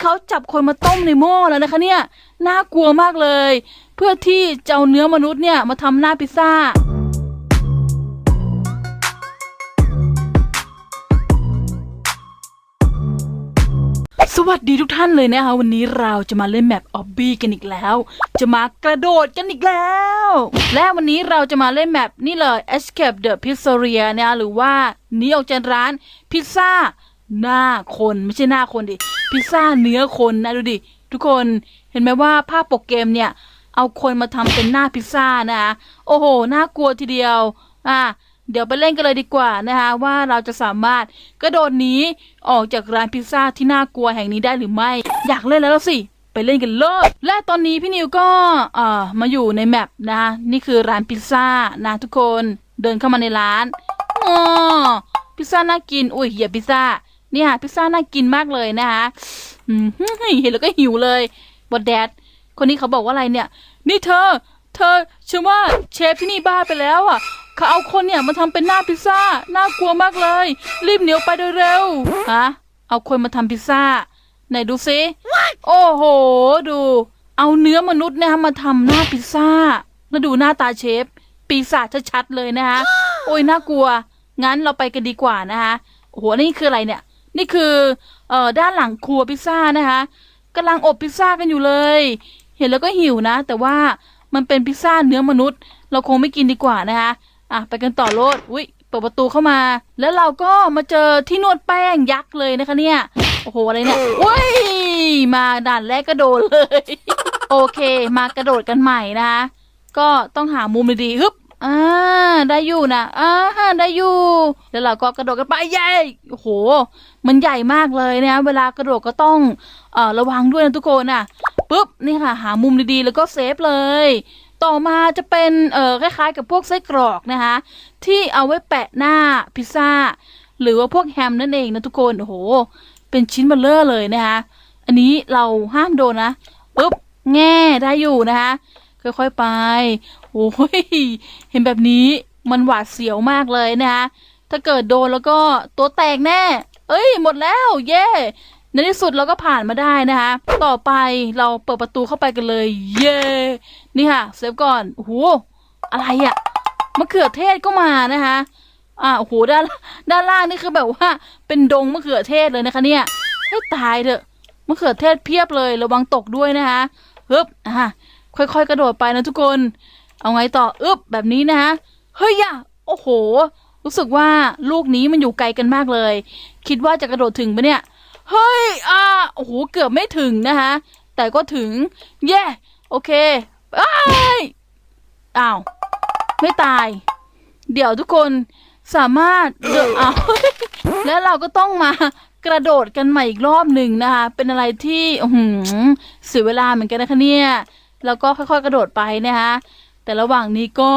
เขาจับคนมาต้มในหม้อแล้วนะคะเนี่ย น่ากลัวมากเลย เพื่อที่จะเอาเนื้อมนุษย์เนี่ยมาทำหน้าพิซซ่าสวัสดีทุกท่านเลยนะคะวันนี้เราจะมาเล่นแมปออบบี้กันอีกแล้ว จะมากระโดดกันอีกแล้ว และวันนี้เราจะมาเล่นแมปนี่เลย Escape the Pizzeria เนี่ยหรือว่านีออกจากร้านพิซซ่า หน้าคนไม่ใช่หน้าคนดิพิซซ่าเนื้อคนนะดูดิทุกคนเห็นไหมว่าภาพปกเกมเนี่ย เอาคนมาทำเป็นหน้าพิซซ่านะคะโอ้โหน่ากลัวทีเดียวอะเดี๋ยวไปเล่นกันเลยดีกว่านะคะว่าเราจะสามารถกระโดดหนีออกจากร้านพิซซ่าที่น่ากลัวแห่งนี้ได้หรือไม่ อยากเล่นแล้วสิไปเล่นกันเลยและตอนนี้พี่นิวก็เอ่อมาอยู่ในแมปนะคะนี่คือร้านพิซซ่านะทุกคนเดินเข้ามาในร้านอ๋อพิซซ่าน่ากินอุ้ยเหยียบพิซซ่า เนี่ยพิซซ่าน่ากินมากเลยนะคะอืมเห็นแล้วก็หิวเลยบดแดดคนนี้เขาบอกว่าอะไรเนี่ย นี่เธอ เธอฉันว่าเชฟที่นี่บ้าไปแล้วอะเขาเอาคนเนี่ยมาทำเป็นหน้าพิซซ่าน่ากลัวมากเลย รีบเหนียวไปโดยเร็วฮะเอาคนมาทำพิซซ่าไหนดูซิโอ้โห ดู เอาเนื้อมนุษย์นะคะมาทำหน้าพิซซ่าแล้วดูหน้าตาเชฟ ปีศาจชัดๆเลยนะคะโอ้ยน่ากลัว งั้นเราไปกันดีกว่านะคะโอ้โหนี่คืออะไรเนี่ย นี่คือเอ่อด้านหลังครัวพิซซ่านะคะกำลังอบพิซซ่ากันอยู่เลย เห็นแล้วก็หิวนะ แต่ว่ามันเป็นพิซซ่าเนื้อมนุษย์ เราคงไม่กินดีกว่านะคะอะไปกันต่อโลดอุ้ยเปิดประตูเข้ามา แล้วเราก็มาเจอที่นวดแป้งยักษ์เลยนะคะเนี่ยโอ้โหอะไรเนี่ยอุ้ยมาด่านแรกก็โดนเลย โอเค มากระโดดกันใหม่นะคะก็ต้องหามุมดีๆฮึบ อ่าได้อยู่นะอ่าได้อยู่ แล้วเราก็กระโดดกันไปเย้โอ้โห มันใหญ่มากเลยนะเวลากระโดดก็ต้องเอ่อระวังด้วยนะทุกคนอะปุ๊บนี่ค่ะ หามุมดีๆ แล้วก็เซฟเลย ต่อมาจะเป็นเอ่อคล้ายๆ กับพวกไส้กรอกนะคะที่เอาไว้แปะหน้าพิซซ่า หรือว่าพวกแฮมนั่นเองนะทุกคนโอ้โห เป็นชิ้นเบลเลอร์เลยนะคะอันนี้เราห้ามโดนนะปุ๊บแง่ได้อยู่นะคะ ค่อยๆไป โอ้ย เห็นแบบนี้มันหวาดเสียวมากเลยนะคะถ้าเกิดโดนแล้วก็ตัวแตกแน่ เอ้ย หมดแล้ว เย่ในที่สุดเราก็ผ่านมาได้นะคะ ต่อไปเราเปิดประตูเข้าไปกันเลย เย่นี่ค่ะ เซฟก่อน โอ้โห อะไรอะมะเขือเทศก็มานะคะอ่าโอ้โห ด้าน ด้านล่างนี่คือแบบว่า เป็นดงมะเขือเทศเลยนะคะเนี่ย ให้ตายเถอะ มะเขือเทศเพียบเลย ระวังตกด้วยนะคะฮึบอะ ค่อยๆ กระโดดไปนะทุกคน เอาไงต่ออึบแบบนี้นะคะเฮ้ยอะโอ้โห รู้สึกว่าลูกนี้มันอยู่ไกลกันมากเลย คิดว่าจะกระโดดถึงปะเนี่ย เฮ้ย อ่า โอ้โห เกือบไม่ถึงนะคะ แต่ก็ถึงเย่ โอเคอ้ายอ้าว ไม่ตาย เดี๋ยวทุกคนสามารถเดินเอาแล้วเราก็ต้องมากระโดดกันใหม่อีกรอบหนึ่งนะคะ เป็นอะไรที่อื้อหือเสียเวลาเหมือนกันนะคะเนี่ย แล้วก็ค่อยๆกระโดดไปนะคะแต่ระหว่างนี้ก็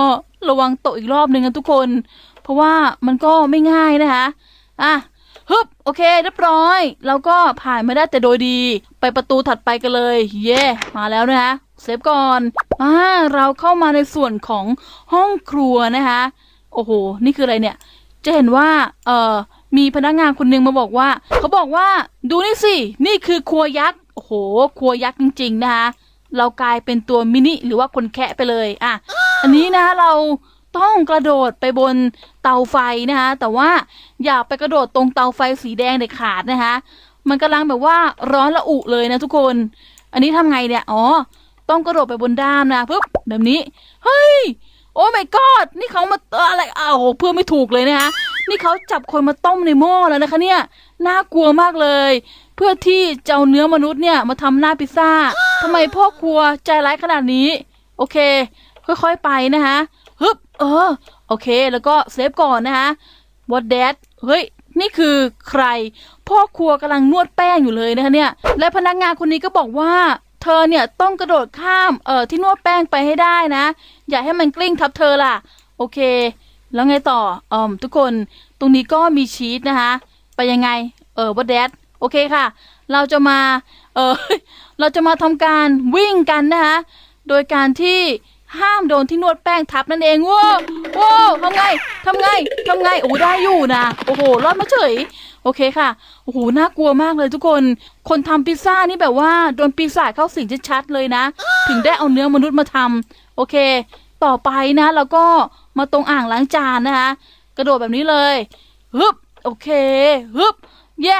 ระวังตกอีกรอบหนึ่งนะทุกคน เพราะว่ามันก็ไม่ง่ายนะคะอะฮึบโอเคเรียบร้อยเราก็ผ่านมาได้แต่โดยดีไปประตูถัดไปกันเลย เย่มาแล้วนะคะเซฟก่อนอ่าเราเข้ามาในส่วนของห้องครัวนะคะโอ้โห นี่คืออะไรเนี่ย จะเห็นว่า เอ่อ มีพนักงานคนหนึงมาบอกว่า เขาบอกว่า ดูนี่สิ นี่คือครัวยักษ์ โอ้โห ครัวยักษ์จริง ๆ นะคะ เรากลายเป็นตัวมินิหรือว่าคนแคะไปเลยอะอันนี้นะเราต้องกระโดดไปบนเตาไฟนะคะแต่ว่าอย่าไปกระโดดตรงเตาไฟสีแดงเด็ดขาดนะคะมันกำลังแบบว่าร้อนระอุเลยนะทุกคน อันนี้ทำไงเนี่ยอ๋อต้องกระโดดไปบนด้ามนะปึ๊บแบบนี้เฮ้ยโอ้ my god นี่เขามาเอ่ออะไรอ้าวเพื่อไม่ถูกเลยนะคะนี่เขาจับคนมาต้มในหม้อแล้วนะคะเนี่ยน่ากลัวมากเลย เพื่อที่จะเอาเนื้อมนุษย์เนี่ยมาทำหน้าพิซซ่าทำไมพ่อครัวใจร้ายขนาดนี้ โอเค ค่อยๆไปนะคะฮึบเออ โอเค แล้วก็เซฟก่อนนะคะ what that เฮ้ย นี่คือใคร พ่อครัวกำลังนวดแป้งอยู่เลยนะคะเนี่ย และพนักงานคนนี้ก็บอกว่าเธอเนี่ยต้องกระโดดข้ามเอ่อที่นวดแป้งไปให้ได้นะ อย่าให้มันกลิ้งทับเธอล่ะ โอเค แล้วไงต่อเอ่อทุกคนตรงนี้ก็มีชีสนะคะ ไปยังไง เออ what that โอเคค่ะ เราจะมา เออเราจะมาทำการวิ่งกันนะคะโดยการที่ห้ามโดนที่นวดแป้งทับนั่นเองว้าวว้าวทำไงทำไงทำไงโอ้ได้อยู่นะโอ้โหรอดมาเฉย โอเคค่ะโอ้โหน่ากลัวมากเลยทุกคน คนทำพิซซ่านี่แบบว่าโดนปีศาจเข้าสิงชัดๆเลยนะ ถึงได้เอาเนื้อมนุษย์มาทำโอเค ต่อไปนะแล้วก็มาตรงอ่างล้างจานนะคะ กระโดดแบบนี้เลยฮึบโอเคฮึบเย่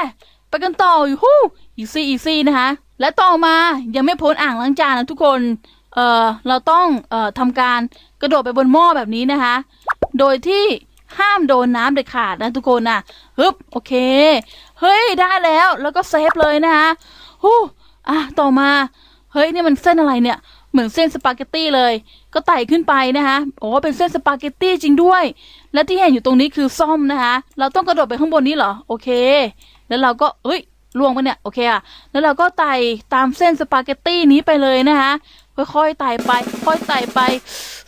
ไปกันต่ออยู่ฮู้อีซี่อีซี่นะคะ และต่อมายังไม่พ้นอ่างล้างจานนะทุกคน เอ่อ เราต้องเอ่อทำการกระโดดไปบนหม้อแบบนี้นะคะ โดยที่ห้ามโดนน้ำเด็ดขาดนะทุกคนนะฮึบโอเค เฮ้ยได้แล้วแล้วก็เซฟเลยนะคะฮู้อะต่อมา เฮ้ยนี่มันเส้นอะไรเนี่ย เหมือนเส้นสปาเกตตี้เลย ก็ไต่ขึ้นไปนะคะโอ้เป็นเส้นสปาเกตตี้จริงด้วย และที่เห็นอยู่ตรงนี้คือซ่อมนะคะ เราต้องกระโดดไปข้างบนนี้เหรอ โอเค แล้วเราก็เอ้ยล่วงไปเนี่ยโอเคอะแล้วเราก็ไต่ตามเส้นสปาเกตตี้นี้ไปเลยนะคะค่อยๆไต่ไป ค่อยไต่ไป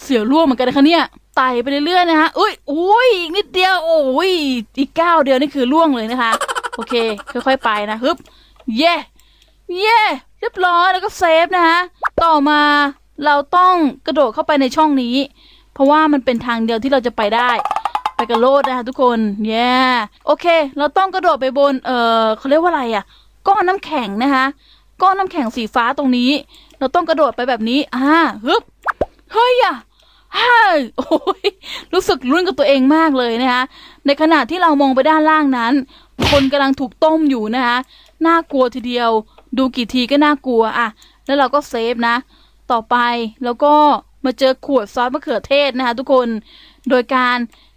เสียวล่วงเหมือนกันนะคะเนี่ยไต่ไปเรื่อยๆนะคะอุ้ยอุ้ยอีกนิดเดียวโอ้ยอีกเก้าเดียวนี่คือล่วงเลยนะคะ โอเค ค่อยๆไปนะฮึบเย่เย่เรียบร้อยแล้วก็เซฟนะคะต่อมาเราต้องกระโดดเข้าไปในช่องนี้ เพราะว่ามันเป็นทางเดียวที่เราจะไปได้ ไปกันโลดนะคะทุกคนเย่โอเค เราต้องกระโดดไปบน เออเขาเรียกว่าอะไรอะ่ะ ก้อนน้ำแข็งนะคะ ก้อนน้ำแข็งสีฟ้าตรงนี้ เราต้องกระโดดไปแบบนี้ อ่าฮึบ เฮ้ยอะฮ้ยโอ้ยรู้สึกรุ่นกับตัวเองมากเลยนะคะ ในขณะที่เรามองไปด้านล่างนั้น คนกำลังถูกต้มอยู่นะคะ น่ากลัวทีเดียว ดูกี่ทีก็น่ากลัวอะแล้วเราก็เซฟนะ ต่อไปแล้วก็มาเจอขวดซอสมะเขือเทศนะคะทุกคน โดยการ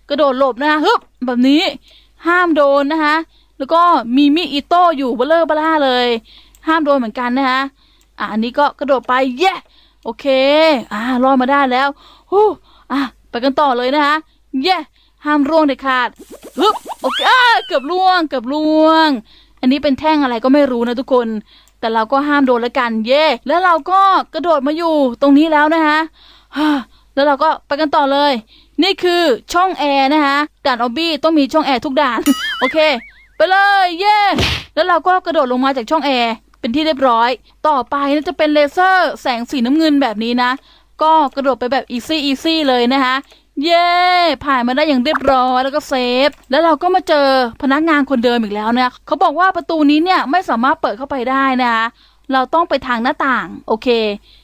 กระโดดหลบนะคะฮึบแบบนี้ห้ามโดนนะคะ แล้วก็มีมีดอิโต้อยู่เบลเลอร์บล่าเลย ห้ามโดนเหมือนกันนะคะอะอันนี้ก็กระโดดไปเย้โอเค อ่ารอดมาได้แล้วฮู้อะไปกันต่อเลยนะคะเย้ห้ามร่วงเด็ดขาดฮึบโอเคอ่าเกือบร่วง เกือบร่วง อันนี้เป็นแท่งอะไรก็ไม่รู้นะทุกคน แต่เราก็ห้ามโดนละกันเย่แล้วเราก็กระโดดมาอยู่ตรงนี้แล้วนะคะฮ่าแล้วเราก็ไปกันต่อเลย นี่คือช่องแอร์นะคะด่านออบบี้ต้องมีช่องแอร์ทุกด่าน โอเค ไปเลยเย่แล้วเราก็กระโดดลงมาจากช่องแอร์เป็นที่เรียบร้อย ต่อไปน่าจะเป็นเลเซอร์แสงสีน้ำเงินแบบนี้นะ ก็กระโดดไปแบบอีซี่อีซี่เลยนะคะเย้ผ่านมาได้อย่างเรียบร้อยแล้วก็เซฟ แล้วเราก็มาเจอพนักงานคนเดิมอีกแล้วนะเขาบอกว่าประตูนี้เนี่ยไม่สามารถเปิดเข้าไปได้นะคะเราต้องไปทางหน้าต่าง โอเค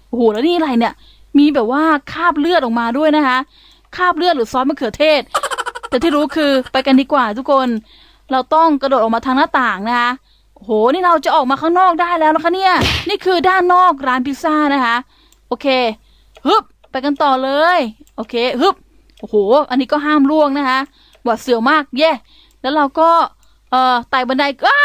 โอ้โหแล้วนี่อะไรเนี่ย มีแบบว่าคาบเลือดออกมาด้วยนะคะ คราบเลือดหรือซอสมะเขือเทศ แต่ที่รู้คือไปกันดีกว่าทุกคน เราต้องกระโดดออกมาทางหน้าต่างนะคะโหนี่เราจะออกมาข้างนอกได้แล้วนะคะเนี่ย นี่คือด้านนอกร้านพิซซ่านะคะ โอเคฮึบไปกันต่อเลย โอเคฮึบโอ้โห อันนี้ก็ห้ามล่วงนะคะหวาดเสียวมากเย่แล้วเราก็ เอ่อไต่บันไดอ้า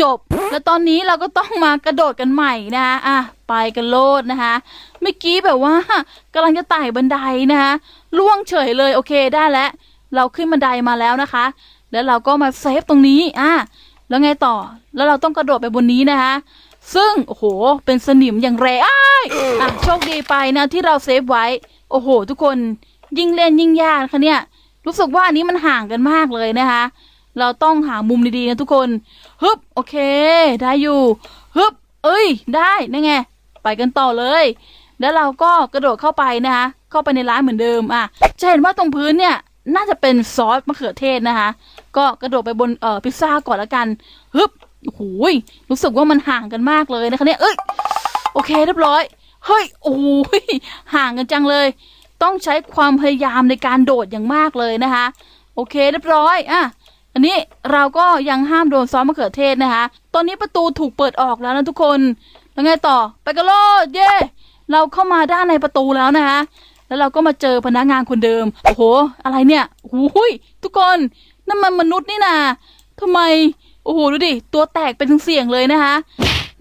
จบ แล้วตอนนี้เราก็ต้องมากระโดดกันใหม่นะคะอะไปกันโลดนะคะ เมื่อกี้แบบว่ากำลังจะไต่บันไดนะคะล่วงเฉยเลยโอเคได้แล้ว เราขึ้นบันไดมาแล้วนะคะ แล้วเราก็มาเซฟตรงนี้อะแล้วไงต่อแล้วเราต้องกระโดดไปบนนี้นะคะ ซึ่งโอ้โหเป็นสนิมอย่างแรงอ้ายอะโชคดีไปนะที่เราเซฟไว้ โอ้โห ทุกคนยิ่งเล่นยิ่งยากนะคะเนี่ยรู้สึกว่าอันนี้มันห่างกันมากเลยนะคะ เราต้องหามุมดีๆนะทุกคน ฮึบโอเค ได้อยู่ฮึบเอ้ย ได้นั่นไง ไปกันต่อเลย แล้วเราก็กระโดดเข้าไปนะคะ เข้าไปในร้านเหมือนเดิมอะจะเห็นว่าตรงพื้นเนี่ย น่าจะเป็นซอสมะเขือเทศนะคะ ก็กระโดดไปบนเอ่อพิซซ่าก่อนละกันฮึบโอ้โหยรู้สึกว่ามันห่างกันมากเลยนะคะเนี่ยเอ้ยโอเคเรียบร้อยเฮ้ยโอ้ยห่างกันจังเลย ต้องใช้ความพยายามในการโดดอย่างมากเลยนะคะ โอเคเรียบร้อยอะ อันนี้เราก็ยังห้ามโดนซ้อสมะเขือเทศนะคะ ตอนนี้ประตูถูกเปิดออกแล้วนะทุกคน แล้วไงต่อ ไปกันโลดเย่เราเข้ามาด้านในประตูแล้วนะคะ แล้วเราก็มาเจอพนักงานคนเดิม โอ้โห อะไรเนี่ยโอ้ยทุกคนนั่นมันมนุษย์นี่นาทำไม โอ้โห ดูดิ ตัวแตกเป็นเสียงเลยนะคะ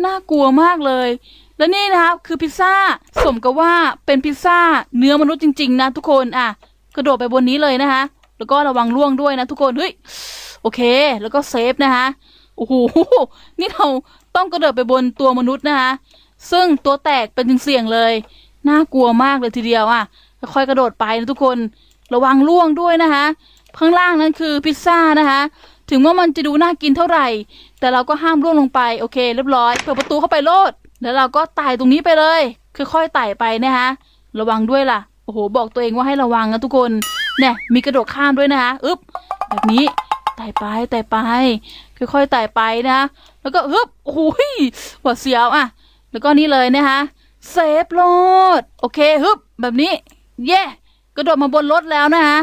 น่ากลัวมากเลย แล้วนี่นะคะ คือพิซซ่า สมกับว่าเป็นพิซซ่าเนื้อมนุษย์จริง ๆ นะทุกคน อะ กระโดดไปบนนี้เลยนะคะ แล้วก็ระวังล่วงด้วยนะทุกคน เฮ้ย โอเค แล้วก็เซฟนะคะโอ้โห นี่เราต้องกระโดดไปบนตัวมนุษย์นะคะ ซึ่งตัวแตกเป็นเสี่ยงเลย น่ากลัวมากเลยทีเดียวอะ ค่อยกระโดดไปนะทุกคน ระวังล่วงด้วยนะคะ ข้างล่างนั้นคือพิซซ่านะคะ ถึงว่ามันจะดูน่ากินเท่าไหร่ แต่เราก็ห้ามร่วงลงไป โอเค เรียบร้อย เปิดประตูเข้าไปโลด แล้วเราก็ไต่ตรงนี้ไปเลย ค่อยๆไต่ไปนะคะ ระวังด้วยล่ะ โอ้โห บอกตัวเองว่าให้ระวังนะทุกคน เนี่ยมีกระโดดข้ามด้วยนะคะอึ๊บแบบนี้ไต่ไปไต่ไป ค่อยๆไต่ไปนะแล้วก็ฮึบโอ้โหยหวาดเสียวอะ แล้วก็นี่เลยนะคะเซฟรถโอเคฮึบแบบนี้ เย่กระโดดมาบนรถแล้วนะคะ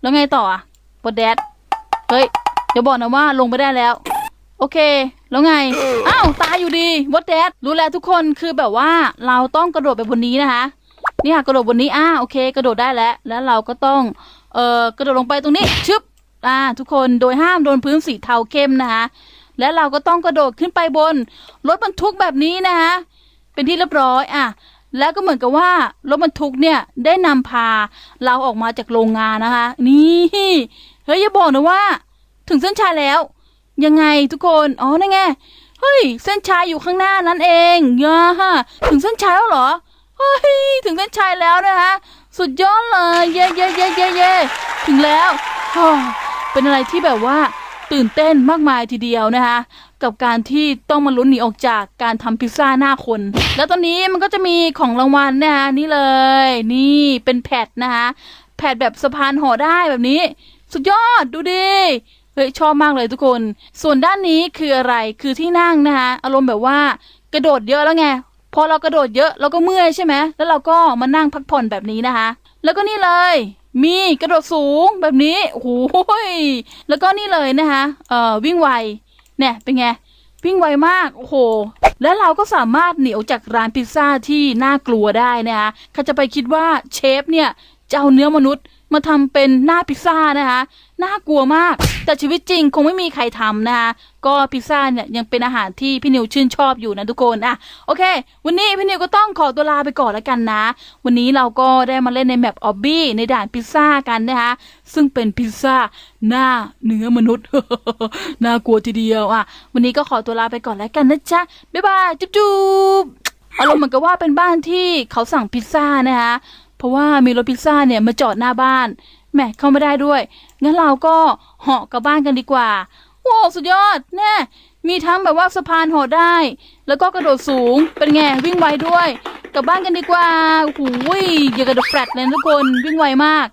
แล้วไงต่ออะบนแดดเฮ้ยอย่าบอกนะว่าลงไปได้แล้ว โอเค แล้วไงอ้าวตายอยู่ดีว a ดแดดรู้แล้วทุกคนคือแบบว่าเราต้องกระโดดไปบนนี้นะคะ นี่ค่ะกระโดดบนนี้อ่าโอเค กระโดดได้แล้ว แล้วเราก็ต้องเอ่อกระโดดลงไปตรงนี้ชึบอ่าทุกคนโดยห้ามโดนพื้นสีเทาเข้มนะคะและเราก็ต้องกระโดดขึ้นไปบนรถบรรทุกแบบนี้นะคะเป็นที่เรียบร้อยอะแล้วก็เหมือนกับว่ารถบรรทุกเนี่ยได้นำพาเราออกมาจากโรงงานนะคะ นี่เฮ้ยอย่าบอกนะว่า ถึงเส้นชัยแล้ว ยังไงทุกคนอ๋อนั่นไงเฮ้ยเส้นชัยอยู่ข้างหน้านั่นเองย่าถึงเส้นชัยแล้วเหรอ เฮ้ยถึงเส้นชัยแล้วนะคะสุดยอดเลยเย่เย่เย่เย่เย่ถึงแล้วเป็นอะไรที่แบบว่าตื่นเต้นมากมายทีเดียวนะคะ กับการที่ต้องมาลุ้นหนีออกจากการทำพิซซ่าหน้าคน แล้วตอนนี้มันก็จะมีของรางวัลนะคะนี่เลย นี่เป็นแพดนะคะแพดแบบสะพานห่อได้แบบนี้ สุดยอดดูดิเฮ้ยชอบมากเลยทุกคน ส่วนด้านนี้คืออะไรคือที่นั่งนะคะอารมณ์แบบว่ากระโดดเยอะแล้วไง พอเรากระโดดเยอะเราก็เมื่อยใช่ไหมแล้วเราก็มานั่งพักผ่อนแบบนี้นะคะ แล้วก็นี่เลย มีกระโดดสูงแบบนี้โอ้โหยแล้วก็นี่เลยนะคะเอ่อวิ่งไวเนี่ยเป็นไงวิ่งไวมากโอ้โห แล้วเราก็สามารถหนีออกจากร้านพิซซ่าที่น่ากลัวได้นะคะใครจะไปคิดว่าเชฟเนี่ยจะเอาเนื้อมนุษย์ มาทำเป็นหน้าพิซซ่านะคะน่ากลัวมาก แต่ชีวิตจริงคงไม่มีใครทำนะคะก็พิซซ่าเนี่ยยังเป็นอาหารที่พี่นิวชื่นชอบอยู่นะทุกคนอะโอเค วันนี้พี่นิวก็ต้องขอตัวลาไปก่อนแล้วกันนะ วันนี้เราก็ได้มาเล่นในแมปออบบี้ในด่านพิซซ่ากันนะคะซึ่งเป็นพิซซ่าหน้าเนื้อมนุษย์น่ากลัวทีเดียวอะวันนี้ก็ขอตัวลาไปก่อนแล้วกันนะจ๊ะบ๊ายบายจุ๊บจุ๊บอารมณ์เหมือนกับว่าเป็นบ้านที่เขาสั่งพิซซ่านะคะ ราะว่ามีรถพิซซ่าเนี่ยมาจอดหน้าบ้านแหมเข้าไม่ได้ด้วย งั้นเราก็เหาะกลับบ้านกันดีกว่าโอ้สุดยอดแน่มีทั้งแบบว่าสะพานเหาะได้ แล้วก็กระโดดสูงเป็นไงวิ่งไวด้วย กลับบ้านกันดีกว่าโอ้ยอย่างกับเดอะแฟลตเลยทุกคนวิ่งไวมาก